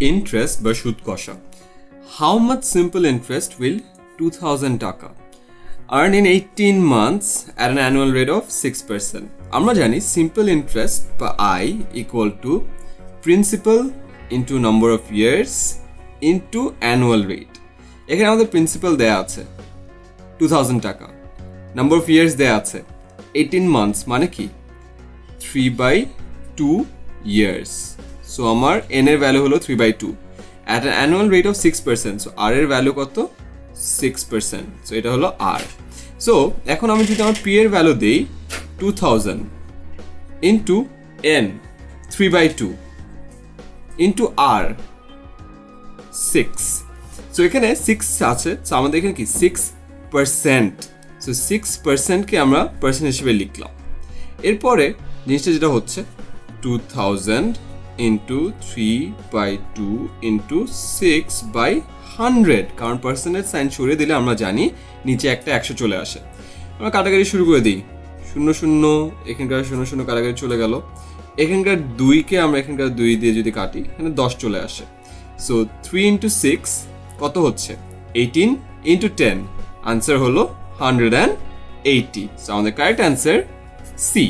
Interest বা সুদ কষা how much simple interest will two thousand টাকা earn in eighteen months at an annual rate of six percent আমরা জানি simple interest বা I equal to principal into number of years into annual rate এখানে আমাদের principal দেয়া আছে two thousand টাকা number of years দেয়া আছে এইটিন মান্থস মানে কি three by two years so আমার এন এর ভ্যালু হলো three by two at an annual rate of six percent so r এর ভ্যালু কত? সিক্স পার্সেন্ট সো এটা হলো আর সো এখন আমি যদি আমার পি এর ভ্যালু দিই two thousand into n three by two into r six so এখানে সিক্স আছে সো আমাদের এখানে কি? সিক্স পার্সেন্ট সো সিক্স পার্সেন্টকে আমরা পার্সেন্ট হিসেবে লিখলাম। এরপরে, জিনিসটা যেটা হচ্ছে two thousand into three by two into six by hundred কারণ পার্সেন্টেজ সাইন সরিয়ে দিলে আমরা জানি নিচে একটা একশো চলে আসে। আমরা কাটাকাটি শুরু করে দিই। শূন্য শূন্য, এখানকার শূন্য শূন্য কাটাকাটি চলে গেল। এখানকার দুইকে আমরা এখানকার দুই দিয়ে যদি কাটি, এখানে দশ চলে আসে। সো থ্রি ইন্টু সিক্স কত হচ্ছে? এইটিন ইন্টু টেন আনসার হলো হান্ড্রেড অ্যান্ড এইটি সো আমাদের কারেক্ট অ্যান্সার সি